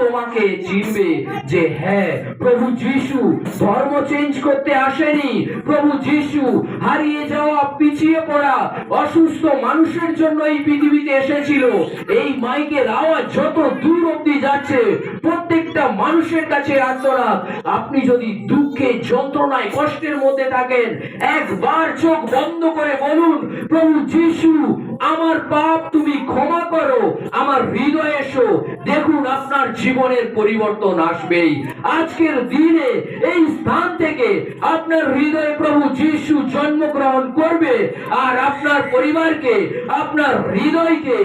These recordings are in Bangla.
তোমাকে চিনবে যে হ্যাঁ প্রভু যিশু ধর্ম চেঞ্জ করতে আসেনি। প্রভু যিশু হারিয়ে যাওয়া, পিছিয়ে পড়া, অসুস্থ মানুষের জন্য এই পৃথিবীতে এসেছিল। এই মাইকের আওয়াজ যত দূর অব্দি যাচ্ছে, প্রত্যেকটা মানুষের কাছে আর্তনাদ। আপনি যদি দুঃখে, যন্ত্রণায়, কষ্টের মধ্যে থাকেন, একবার চোখ বন্ধ করে বলুন, প্রভু যিশু আমার পাপ তুমি ক্ষমা করো, আমার হৃদয়ে এসো। দেখুন আপনার জীবনের পরিবর্তন আসবেই। আজকের দিনে এই স্থান থেকে আপনার হৃদয়ে প্রভু যিশু জন্মগ্রহণ করবে আর আপনার পরিবারকে, আপনার হৃদয়কে,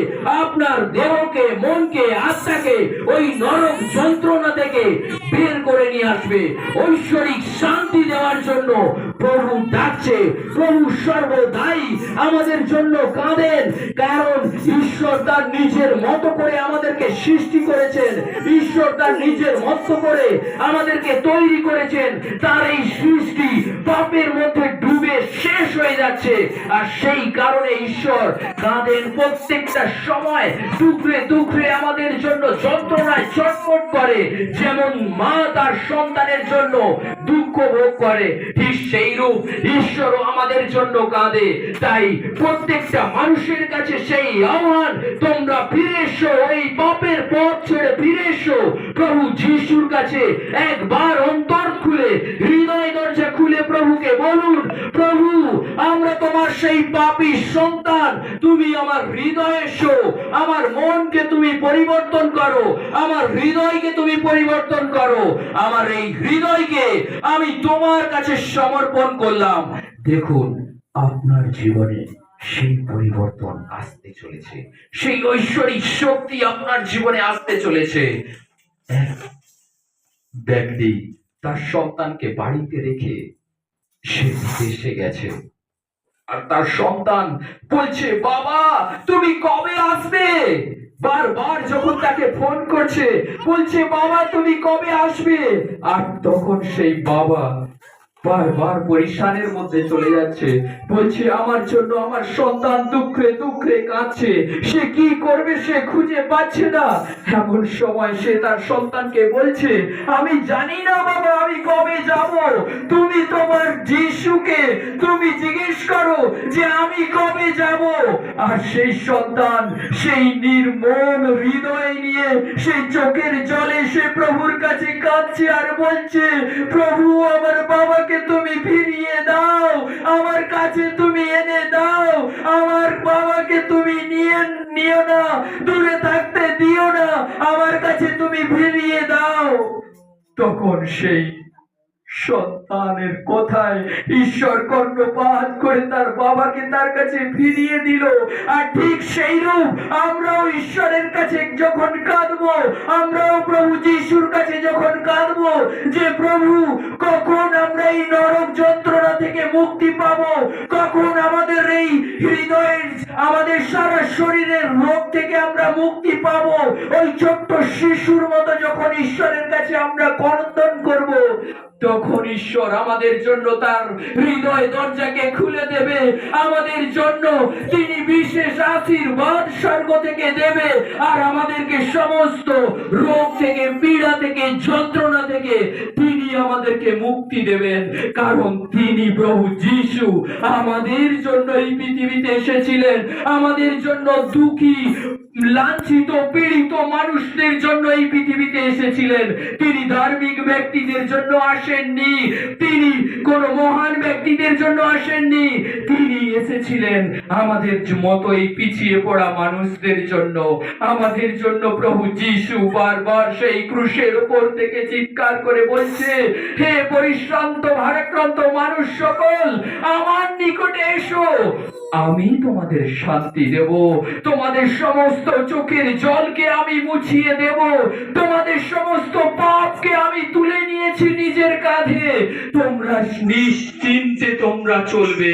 আপনার দেহকে, মনকে, আত্মাকে ওই নরক যন্ত্রণা থেকে বের করে নিয়ে আসবে। ঐশ্বরিক শান্তি দেওয়ার জন্য প্রভু ডাকছে, প্রভু সর্বদাই আমাদের জন্য কাঁদেন, কারণ ঈশ্বর তার নিজের মতো করে আমাদেরকে সৃষ্টি করেছেন। ঈশ্বর তার নিজের মতো করে আমাদেরকে তৈরি করেছেন। তার এই সৃষ্টি পাপের মধ্যে ডুবে শেষ হয়ে যাচ্ছে। আর সেই কারণে ঈশ্বর কাঁদেন প্রত্যেকটা সময়, টুকরে টুকরে আমাদের জন্য যন্ত্রণায় চটপট করে, যেমন মা তার সন্তানের জন্য দুঃখ ভোগ করে। সেই রূপ ঈশ্বরও আমাদের জন্য কাঁদে। তাই প্রত্যেকটা মানুষের কাছে সেই আহ্বান, তোমরা ফিরে এই পাপের পথ ছেড়ে ফিরে এসো। প্রভু যিশুর কাছে একবার অন্তর খুলে হৃদয় দরজা খুলে প্রভুকে বলুন প্রভু আমরা সেই পাপী সন্তান, তুমি আমার হৃদয়ে এসো, আমার মনকে তুমি পরিবর্তন করো, আমার হৃদয়কে তুমি পরিবর্তন করো, আমার এই হৃদয়কে আমি তোমার কাছে সমর্পণ করলাম। দেখুন, আপনার জীবনে সেই পরিবর্তন আসতে চলেছে, সেই ঐশ্বরিক শক্তি আপনার জীবনে আসতে চলেছে। ব্যক্তি তার সন্তানকে বাড়িতে রেখে সে বিদেশে গেছে। আর তার সন্তান বলছে, বাবা, তুমি কবে আসবে? বারবার যখন তাকে ফোন করছে, বলছে, বাবা, তুমি কবে আসবে? আর তখন সেই বাবা বারবার পরিশানের মধ্যে চলে যাচ্ছে। বলছে, আমার জন্য আমার সন্তান দুঃখে দুঃখে কাঁদছে। সে কি করবে সে খুঁজে পাচ্ছে না। এমন সময় সে তার সন্তানকে বলছে, আমি জানি না বাবা, আমি কবে যাব? তুমি তোমার যিশুকে তুমি জিজ্ঞেস করো যে আমি কবে যাব? আর সেই সন্তান সেই নির্মম হৃদয় নিয়ে সেই চোখের জলে সে প্রভুর কাছে কাঁদছে আর বলছে, প্রভু, আমার বাবাকে তুমি ফিরিয়ে দাও, আমার কাছে তুমি এনে দাও, আমার বাবাকে তুমি নিয়ে নিও না দূরে থাকতে দিও না, আমার কাছে তুমি ফিরিয়ে দাও। তখন সেই সন্তানের কথায় ঈশ্বর কর্ণপাত করে তার বাবাকে তার কাছে ফিরিয়ে দিল। আর ঠিক সেই রূপ আমরাও ঈশ্বরের কাছে যখন কাঁদবো, আমরাও প্রভু যিশুর কাছে যখন কাঁদবো, যে প্রভু, কখন আমরা এই নরক যন্ত্রণা থেকে মুক্তি পাবো? কখন আমাদের এই হৃদয়ের, আমাদের সারা শরীরের রোগ থেকে আমরা মুক্তি পাবো? ওই ছোট্ট শিশুর মতো যখন ঈশ্বরের কাছে আমরা করন্দন করব তখন ঈশ্বর আমাদের জন্য তার হৃদয় দরজাকে খুলে দেবে। আমাদের জন্য তিনি বিশেষ আশীর্বাদ স্বর্গ থেকে দেবে আর আমাদেরকে সমস্ত রোগ থেকে, পীড়া থেকে, যন্ত্রণা থেকে তিনি আমাদেরকে মুক্তি দেবেন। কারণ তিনি প্রভু যিশু। আমাদের জন্য এই পৃথিবীতে এসেছিলেন। আমাদের জন্য দুঃখী, লাঞ্ছিত, পীড়িত মানুষদের জন্য এই পৃথিবীতে এসেছিলেন। তিনি ধার্মিক ব্যক্তিদের জন্য আসেননি। তিনি কোন মহান ব্যক্তিদের জন্য আসেননি। তিনি এসেছিলেন আমাদের মতো এই পিছিয়ে পড়া মানুষদের জন্য। আমাদের জন্য প্রভু যিশু বারবার সেই ক্রুশের উপর থেকে চিৎকার করে বলছে, হে পরিশ্রান্ত, ভারাক্রান্ত মানুষ সকল, আমার নিকটে এসো। আমি তোমাদের শান্তি দেব। তোমাদের সমস্ত চোখের জলকে আমি মুছিয়ে দেব। তোমাদের সমস্ত কাঁধে তোমরা নিশ্চিন্তে তোমরা চলবে।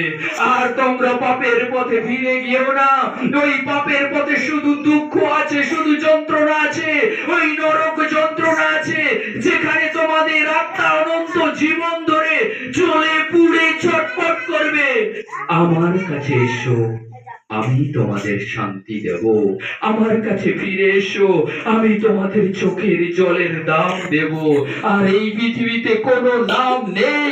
আর তোমরা পাপের পথে ফিরে গিয়েও না। ওই পাপের পথে শুধু দুঃখ আছে, শুধু যন্ত্রণা আছে। ওই নরক যন্ত্রণা আছে, যেখানে তোমাদের আত্মা অনন্ত জীবন ধরে চলে পুড়ে ছটপট করবে। আমার কাছে এসো। আমি তোমাদের শান্তি দেব। আমার কাছে ফিরে এসো। আমি তোমাদের চোখের জলের দাম দেব। আর এই পৃথিবীতে কোনো নাম নেই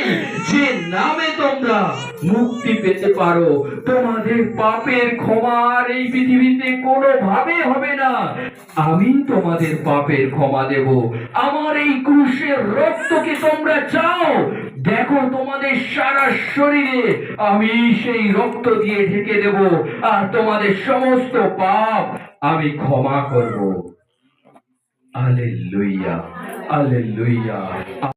যে নামে তোমরা মুক্তি পেতে পারো। তোমাদের পাপের ক্ষমা আর এই পৃথিবীতে কোনো ভাবে হবে না। আমি তোমাদের পাপের ক্ষমা দেব। আমার এই ক্রুশের রক্তকে তোমরা চাও। দেখো তোমাদের সারা শরীরে, আমি সেই রক্ত দিয়ে ঢেকে দেব, আর তোমাদের সমস্ত পাপ আমি ক্ষমা করব। আলেলুইয়া আলেলুইয়া